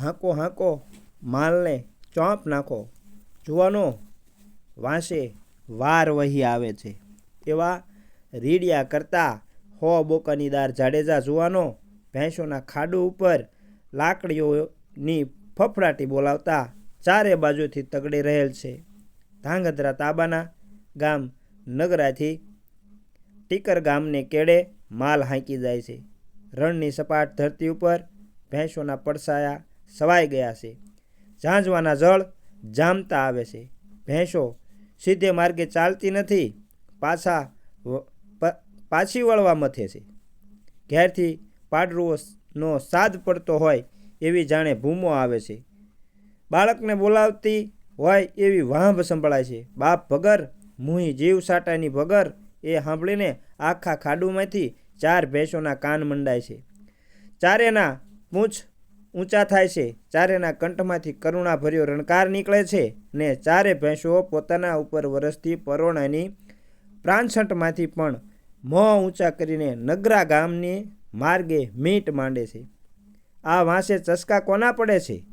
હાંકો હાંકો, માલને ચોંપ નાખો. જુવાનો, વાંસે વાર વહી આવે છે. એવા રીડિયા કરતા હો બોકાનીદાર જાડેજા જુવાનો, ભેંસોના ખાડું ઉપર લાકડીઓની ફફડાટી બોલાવતા ચારે બાજુથી તગડી રહેલ છે. ધાંગધ્રા તાબાના ગામ નગરાથી ટીકર ગામને કેડે માલ હાંકી જાય છે. રણની સપાટ ધરતી ઉપર ભેંસોના પડસાયા સવાઈ ગયા છે. ઝાંઝવાના જળ જામતા આવે છે. ભેંસો સીધે માર્ગે ચાલતી નથી, પાછા પાછી વળવા મથે છે. ઘેરથી પાડરુઓનો સાદ પડતો હોય એવી જાણે ભૂમો આવે છે. બાળકને બોલાવતી હોય એવી વાંભ સંભળાય છે. બાપ ભગર, મુહી જીવ સાટાની ભગર એ સાંભળીને આખા ખાડુમાંથી ચાર ભેંસોના કાન મંડાય છે. ચારેના પૂંછ ઊંચા થાય છે. ચારેના કંઠમાંથી કરુણાભર્યો રણકાર નીકળે છે ને ચારે ભેંસો પોતાના ઉપર વરસથી પરોણાની પ્રાંછટમાંથી પણ મોં ઊંચા કરીને નગરા ગામની માર્ગે મીટ માંડે છે. આ વાંસે ચસકા કોના પડે છે?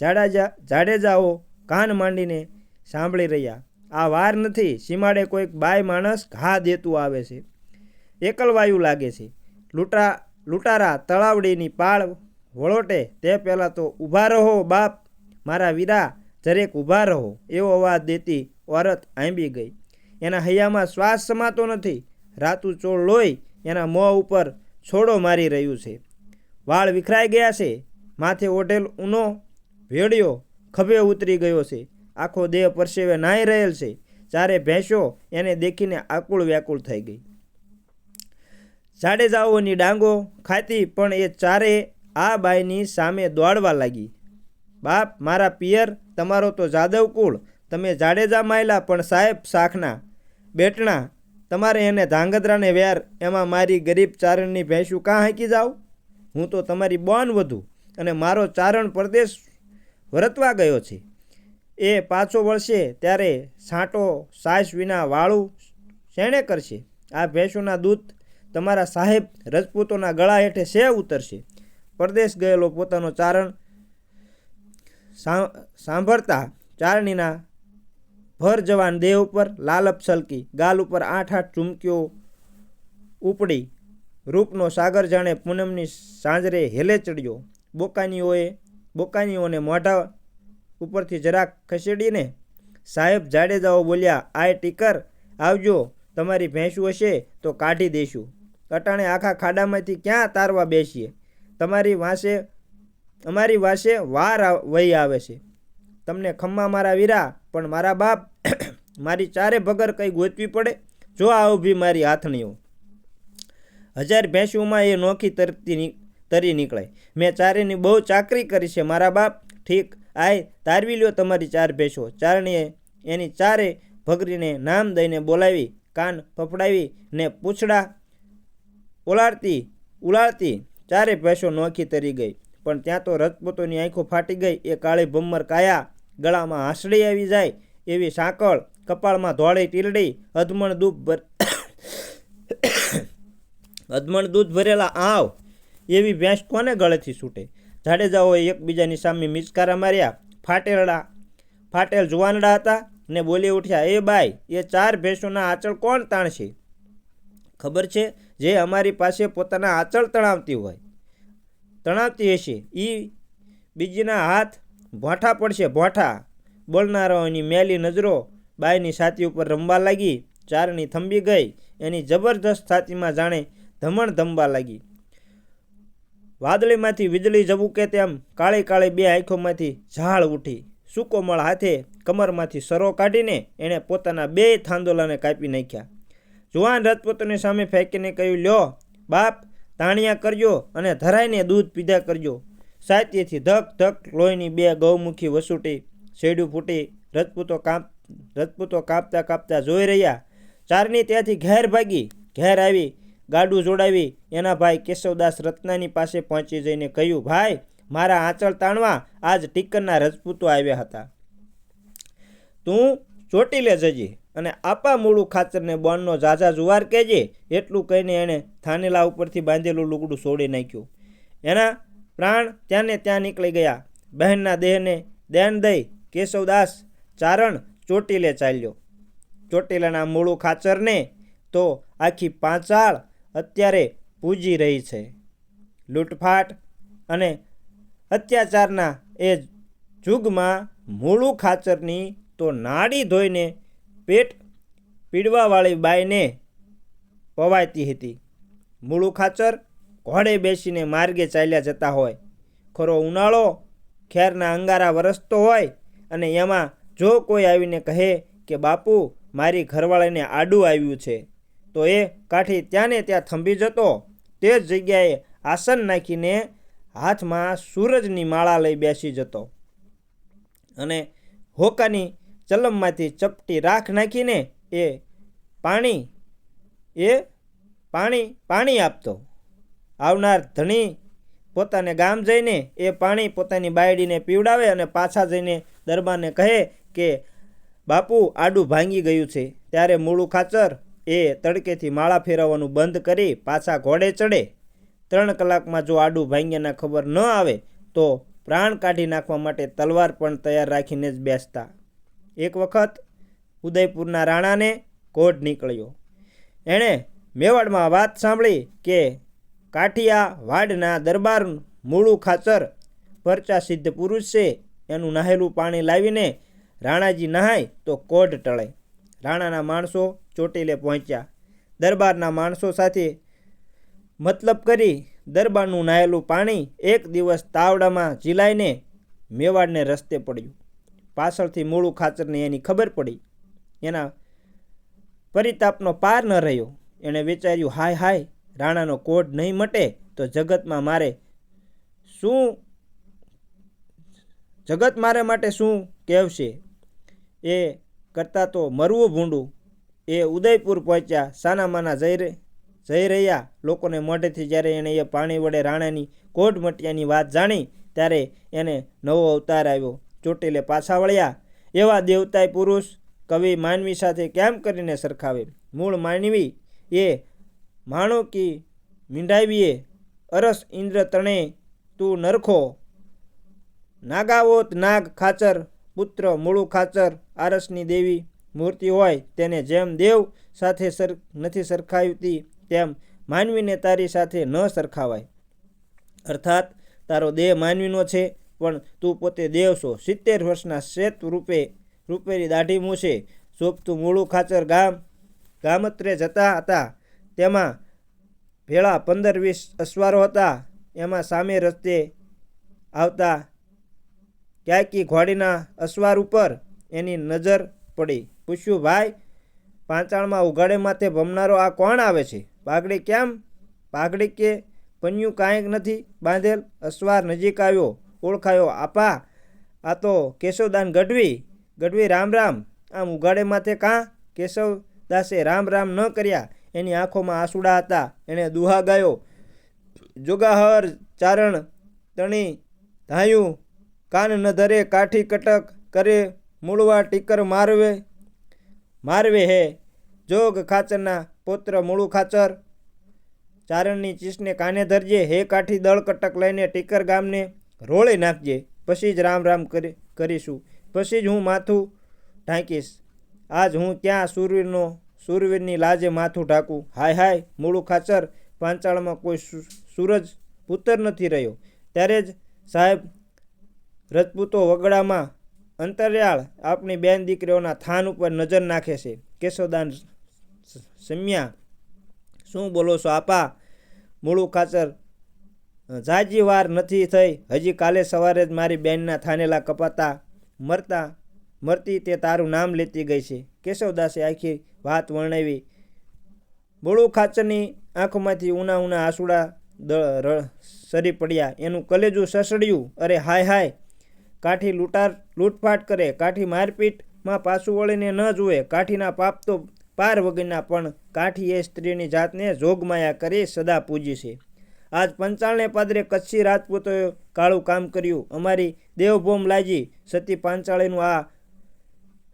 જાડેજા, જાડેજાઓ કાન માંડીને સાંભળી રહ્યા. આ વાર નથી, સીમાડે કોઈક બાય માણસ ઘા દેતું આવે છે. એકલવાયું લાગે છે. લૂંટા, લૂંટારા તળાવડીની પાળ વળોટે તે પહેલાં તો ઊભા રહો, બાપ. મારા વીરા જરેક ઊભા રહો. એવો અવાજ દેતી ઓરત આંબી ગઈ. એના હૈયામાં શ્વાસ સમાતો નથી. રાતું ચોળ લોહી એના મોં ઉપર છોડો મારી રહ્યું છે. વાળ વિખરાઈ ગયા છે. માથે ઓઢેલ ઊનો ભેડિયો ખભે ઉતરી ગયો છે. આખો દેહ પરસેવે નાહી રહેલ છે. ચારે ભેંસો એને દેખીને આકુળ વ્યાકુળ થઈ ગઈ. જાડેજાઓની ડાંગો ખાતી પણ એ ચારે આ બાઈની સામે દોડવા લાગી. બાપ, મારા પિયર, તમારો તો જાદવ કુળ. તમે જાડેજા માયલા, પણ સાહેબ શાખના બેટણા, તમારે એને ધાંગધ્રાને વ્યાર, એમાં મારી ગરીબ ચારણની ભેંસું કાં હાંકી જાઓ હું તો તમારી બોન વધુ, અને મારો ચારણ પરદેશ વરતવા ગયો છે. એ પાછો વળશે ત્યારે છાંટો સાસ વિના વાળું શેણે કરશે? આ ભેંસોના દૂધ તમારા સાહેબ રજપૂતોના ગળા હેઠે શે ઉતરશે. પરદેશ ગયેલો પોતાનો ચારણ સાંભળતા ચારણીના ભર જવાન દેહ ઉપર લાલપ છલકી, ગાલ ઉપર આઠ આઠ ચૂમકીઓ ઉપડી, રૂપનો સાગર જાણે પૂનમની સાંજરે હેલે ચડ્યો. બોકાનીઓએ, બોકાનીઓને મોઢા ઉપરથી જરાક ખસેડીને સાહેબ જાડેજાઓ બોલ્યા, આય ટીકર, આવજો, તમારી ભેંસું હશે તો કાઢી દઈશું અટાણે આખા ખાડામાંથી ક્યાં તારવા બેસીએ? તમારી વાંસે, અમારી વાંસે વાર વહી આવે છે. તમને ખમ્મા મારા વીરા, પણ મારા બાપ મારી ચારે ભગર કંઈ ગોતવી પડે? જો આ ઊભી મારી હાથણીઓ. હજાર ભેંસુમાં એ નોખી તરતી તરી નીકળાય. મેં ચારેની બહુ ચાકરી કરી છે, મારા બાપ. ઠીક, આય, તારવી લ્યો તમારી ચાર ભેંસો. ચારણીએ એની ચારે ભગરીને નામ દઈને બોલાવી, કાન ફફડાવી ને પૂંછડા ઓલાળતી, ઉલાળતી ચારે ભેંસો નોખી તરી ગઈ. પણ ત્યાં તો રજપૂતોની આંખો ફાટી ગઈ, એ કાળી ભમ્મર કાયા ગળામાં હાંસડી આવી જાય એવી સાંકળ કપાળમાં ધોળી ટીલડી અધમણ દૂધ ભર અધમણ દૂધ ભરેલા આવ એવી ભેંસ કોને ગળેથી છૂટે? જાડેજાઓએ એકબીજાની સામે મિચકારા માર્યા. ફાટેલડા, ફાટેલ જુવાનડા હતા ને બોલી ઉઠ્યા, એ બાઈ, એ ચાર ભેંસોના આંચળ કોણ તાણશે? ખબર છે? જે અમારી પાસે પોતાના આંચળ તણાવતી હોય. તણાવતી હશે. એ બીજીના હાથ ભોઠા પડશે. ભોઠા બોલનારાઓની મેલી નજરો બાઈની છાતી ઉપર રમવા લાગી. ચારની થંભી ગઈ. એની જબરદસ્ત છાતીમાં જાણે ધમણ ધમવા લાગી. વાદળીમાંથી વીજળી ઝબુકે તેમ કાળી કાળી બે આંખોમાંથી ઝાળ ઉઠી. સુકોમળ હાથે કમરમાંથી સરો કાઢીને એણે પોતાના બે થાંદોલાને કાપી નાખ્યા. જુવાન રજપૂતોની સામે ફેંકીને કહ્યું, લ્યો, બાપ તાણિયા કરજો અને ધરાઈને દૂધ પીધા કરજો. સાહિત્યથી ધક ધક લોહીની બે ગૌમુખી વસૂટી શેડું ફૂટી રજપૂતો કાપ, રજપૂતો કાપતા કાપતા જોઈ રહ્યા. ચારની ત્યાંથી ઘેર ભાગી, ઘેર આવી, ગાડું જોડાવી એના ભાઈ કેશવદાસ રત્નાની પાસે પહોંચી જઈને કહ્યું, ભાઈ, મારા આંચળ તાણવા આજ ટીકરના રજપૂતો આવ્યા હતા. તું ચોટીલે જજે. અને આપા મૂળું ખાચરને બોનનો ઝાઝા જુવાર કહેજે, એટલું કહીને એણે થાનેલા ઉપરથી બાંધેલું લુગડું છોડી નાખ્યું. એના પ્રાણ ત્યાંને ત્યાં નીકળી ગયા. બહેનના દેહને દેન દઈ કેશવદાસ ચારણ ચોટીલે ચાલ્યો. ચોટીલાના મૂળું ખાચરને તો આખી પાંચાળ અત્યારે પૂજી રહી છે. લૂંટફાટ અને અત્યાચારના એ જુગમાં મૂળું ખાચરની તો નાડી ધોઈને પેટ પીડવાવાળી બાઈને પવાતી હતી. મૂળું ખાચર ઘોડે બેસીને માર્ગે ચાલ્યા જતા હોય. ખરો ઉનાળો ખેરના અંગારા વરસતો હોય અને એમાં જો કોઈ આવીને કહે કે, બાપુ, મારી ઘરવાળાને આડું આવ્યું છે, તો એ કાઠી ત્યાંને ત્યાં થંભી જતો. તે જ જગ્યાએ આસન નાખીને હાથમાં સૂરજની માળા લઈ બેસી જતો. અને હોકાની ચલમમાંથી ચપટી રાખ નાખીને એ પાણી એ પાણી પાણી આપતો. આવનાર ધણી પોતાને ગામ જઈને એ પાણી પોતાની બાયડીને પીવડાવે અને પાછા જઈને દરબારને કહે કે, બાપુ, આડું ભાંગી ગયું છે. ત્યારે મૂળું ખાચર એ તડકેથી માળા ફેરવવાનું બંધ કરી પાછા ઘોડે ચડે. ત્રણ કલાકમાં જો આડું ભાંગ્યાના ખબર ન આવે, તો પ્રાણ કાઢી નાખવા માટે તલવાર પણ તૈયાર રાખીને જ બેસતા. એક વખત ઉદયપુરના રાણાને કોઢ નીકળ્યો. એણે મેવાડમાં વાત સાંભળી કે કાઠિયા વાડના દરબાર મૂળું ખાચર પરચા સિદ્ધ પુરુષ છે, એનું નાહેલું પાણી લાવીને રાણાજી નહાય તો કોઢ ટળે. રાણાના માણસો ચોટીલે પહોંચ્યા. દરબારના માણસો સાથે મતલબ કરી દરબારનું નાહેલું પાણી એક દિવસ તાવડામાં ઝીલાઈને મેવાડને રસ્તે પડ્યું. પાછળથી મૂળું ખાચરને એની ખબર પડી. એના પરિતાપનો પાર ન રહ્યો. એણે વિચાર્યું, હાય હાય, રાણાનો કોઢ નહીં મટે તો જગતમાં મારે શું જગત મારે માટે શું કહેવશે? એ કરતાં તો મરવું ભૂંડું. એ ઉદયપુર પહોંચ્યા. સાનામાના જઈ જઈ રહ્યા લોકોને મોઢેથી જ્યારે એણે એ પાણી વડે રાણાની કોઢ મટિયાની વાત જાણી, ત્યારે એને નવો અવતાર આવ્યો. ચોટીલે પાછા વળ્યા. એવા દેવતાય પુરુષ કવિ માનવી સાથે કેમ કરીને સરખાવે મૂળ માનવી એ માણોકી મીંડાવીએ. અરસ ઇન્દ્ર તણે તું નરખો. નાગાવોત નાગ ખાચર, પુત્ર મૂળું ખાચર, આરસની દેવી મૂર્તિ હોય તેને જેમ દેવ સાથે સર, નથી સરખાવતી તેમ માનવીને તારી સાથે ન સરખાવાય. અર્થાત, તારો દેહ માનવીનો છે. પણ તું પોતે દેવ છો. સિત્તેર વર્ષના શ્વેત રૂપે, રૂપેરી દાઢી મૂછે. શોભતું મૂળું ખાચર ગામ, ગામત્રે જતા હતા. તેમાં ભેળા પંદર વીસ અસવારો હતા. એમાં સામે રસ્તે આવતા ક્યાંકી ઘોડીના અસવાર ઉપર એની નજર પડી. પૂછ્યું, ભાઈ, પાંચાળમાં ઉઘાડે માથે ભમનારો આ કોણ આવે છે? પાઘડી કેમ? પાઘડી કે પન્યું કાંઈક નથી બાંધેલ? અસવાર નજીક આવ્યો. ઓળખાયો. આપા, આ તો કેશવદાન ગઢવી. ગઢવી રામ રામ. આમ ઉઘાડે માથે કાં? કેશવદાસે રામ રામ ન કર્યા. એની આંખોમાં આંસુડા હતા. એણે દુહા ગાયો. જોગાહર ચારણ તણી ધાયું. કાન ન ધરે, કાઠી કટક કરે, મૂળવા ટીકર મારવે મારવે હે. જોગ ખાચરના પુત્ર મૂળું ખાચર. ચારણની ચીસને કાને ધરજે? હે કાઠી દળ કટક લઈને ટીકર ગામને રોળી નાખજે. પછી જ રામ રામ કરી, કરીશું. પછી જ હું માથું ઢાંકીશ. આજ હું ત્યાં સૂરવીરનો, સૂરવીરની લાજે માથું ઢાંકું? હાય હાય, મૂળું ખાચર પાંચાળમાં કોઈ સૂરજ પુત્ર નથી રહ્યો. ત્યારે જ સાહેબ રજપૂતો વગડામાં અંતરિયાળ આપણી બેન દીકરીઓના થાન ઉપર નજર નાખે છે. કેશવદાન સમ્યા, શું બોલો છો? આપા, મૂળું ખાચર જાજી વાર નથી થઈ. હજી કાલે સવારે જ મારી બેનના થાનેલા કપાતા મરતા મરતી તે તારું નામ લેતી ગઈ છે. કેશવદાસે આખી વાત વર્ણવી. બોળું ખાચરની આંખમાંથી ઉના ઉના આંસુડા સરી પડ્યા. એનું કલેજું સસડ્યું અરે હાય હાય. કાઠી લૂંટાર, લૂંટફાટ કરે. કાઠી મારપીટમાં પાછું વળીને ન જુએ. કાઠીના પાપ તો પાર વગરના પણ કાઠી એ સ્ત્રીની જાતને જોગમાયા કરી સદા પૂજી છે. આજ પંચાળને પાદરે કચ્છી રાજપૂતોએ કાળું કામ કર્યું. અમારી દેવભૂમ લાજી સતી પાંચાળીનું આ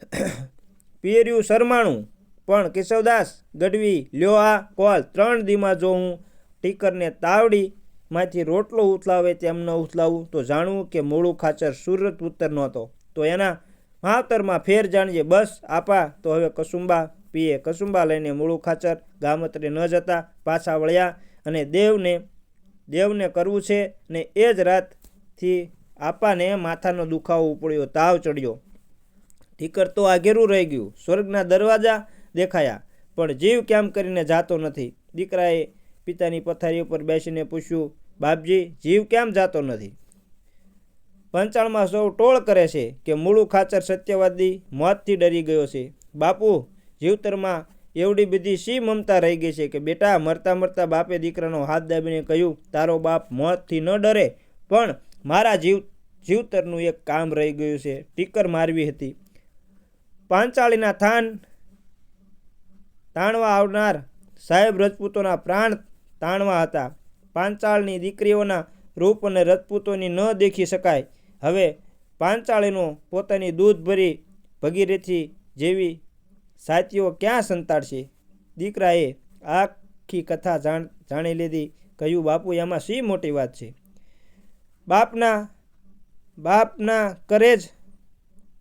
પિયર્યું શરમાણું. પણ કેશવદાસ ગઢવી લ્યો આ કોલ. ત્રણ દીમાં જો હું ટીકરને તાવડી માંથી રોટલો ઉથલાવે તેમ ન ઉથલાવું, તો જાણવું કે મૂળું ખાચર સુરત ઉત્તર નહોતો. તો એના માવતરમાં ફેર જાણીએ બસ આપા, તો હવે કસુંબા પીએ. કસુંબા લઈને મૂળું ખાચર ગામત્રે ન જતા. પાછા વળ્યા અને દેવને દેવને કરવું છે ને એ જ રાતથી આપાને માથાનો દુખાવો ઉપડ્યો, તાવ ચડ્યો. ઠીકર તો આઘેરું રહી ગયું. સ્વર્ગના દરવાજા દેખાયા, પણ જીવ કેમ કરીને જાતો નથી. દીકરાએ પિતાની પથારી ઉપર બેસીને પૂછ્યું, બાપજી, જીવ કેમ જાતો નથી? પંચાણમાં સૌ ટોળ કરે છે કે મૂળું ખાચર સત્યવાદી મોતથી ડરી ગયો છે? બાપુ, જીવતરમાં એવડી બધી શી મમતા રહી ગઈ છે કે બેટા મરતા મરતા બાપે દીકરાનો હાથ દાબીને કહ્યું, તારો બાપ મોતથી ન ડરે, પણ મારા જીવ, જીવતરનું એક કામ રહી ગયું છે. ટીકર મારવી હતી. પાંચાળીના થાન તાણવા આવનાર સાહેબ રજપૂતોના પ્રાણ તાણવા હતા. પાંચાળની દીકરીઓના રૂપ અને રજપૂતોની ન દેખી શકાય. હવે પાંચાળીનો પોતાની દૂધ ભરી ભગીરથી જેવી સાતીઓ ક્યાં સંતાડશે દીકરાએ આખી કથા જાણ, જાણી લીધી. કહ્યું, બાપુ, એમાં શી મોટી વાત છે? બાપના બાપના કરે જ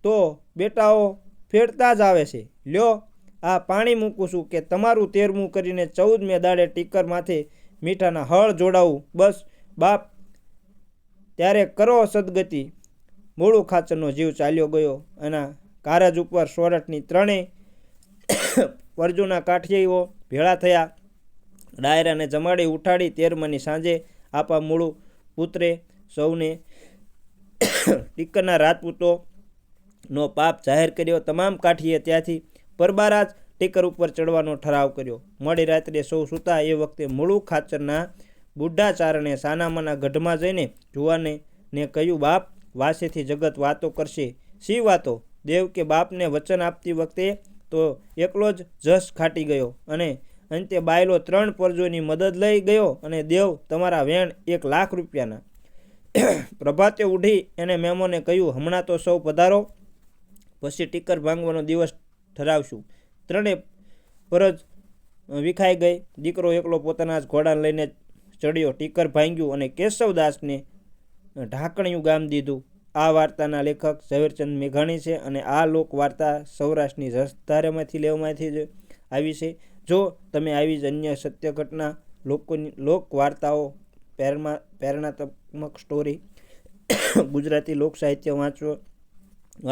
તો બેટાઓ ફેરતા જ આવે છે. લ્યો, આ પાણી મૂકું છું કે તમારું તેરમું કરીને ચૌદમે દાડે ટીકર માથે મીઠાના હળ જોડાવું. બસ, બાપ, ત્યારે કરો સદગતિ. મૂળું ખાચરનો જીવ ચાલ્યો ગયો. અને કારજ ઉપર સોરઠની ત્રણેય પરજુના કાઠિયાઈઓ ભેળા થયા. ડાયરાને જમાડી ઉઠાડી તેરમાની સાંજે આપા મૂળું પુત્રે સૌને ટીકરના રાજપૂતોનો પાપ જાહેર કર્યો. તમામ કાઠીએ ત્યાંથી પરબારાજ ટીકર ઉપર ચડવાનો ઠરાવ કર્યો. મોડી રાત્રે સૌ સૂતા એ વખતે મૂળું ખાચરના બુઢા ચારણે સાનામાના ગઢમાં જઈને જુવાને ને કહ્યું, બાપ વાસેથી જગત વાતો કરશે. શી વાતો? દેવ કે બાપને વચન આપતી વખતે તો એકલો જ જસ ખાટી ગયો અને અંતે બાયલો ત્રણ પરજોની મદદ લઈ ગયો અને દેવ તમારા વેણ એક લાખ રૂપિયાના. પ્રભાતે ઉઠી એને મેમોને કહ્યું, હમણાં તો સૌ પધારો, પછી ટીકર ભાંગવાનો દિવસ ઠરાવશું. ત્રણે પરજ વિખાઈ ગઈ. દીકરો એકલો પોતાના જ ઘોડાને લઈને ચડ્યો. ટીકર ભાંગ્યું અને કેશવદાસને ઢાંકણિયું ગામ દીધું. આ વાર્તાના લેખક ઝવેરચંદ મેઘાણી છે અને આ લોક વાર્તા સૌરાષ્ટ્રની રસધારેમાંથી લેવામાંથી જ આવી છે. જો તમે આવી જ અન્ય સત્ય ઘટના, લોકોની લોક વાર્તાઓ પ્રેરણા પ્રેરણાત્મક સ્ટોરી, ગુજરાતી લોક સાહિત્ય વાંચવો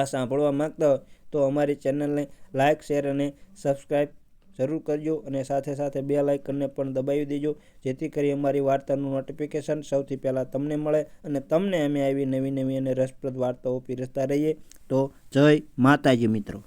સાંભળવા માંગતા હોય તો અમારી ચેનલને લાઇક શેર અને સબસ્ક્રાઈબ જરૂર કરજો અને સાથે સાથે બે લાઇકનને પણ દબાવી દેજો, જેથી કરી અમારી વાર્તાનું નોટિફિકેશન સૌથી પહેલાં તમને મળે અને તમને અમે આવી નવી નવી અને રસપ્રદ વાર્તાઓ પીરસતા રહીએ. તો જય માતાજી મિત્રો.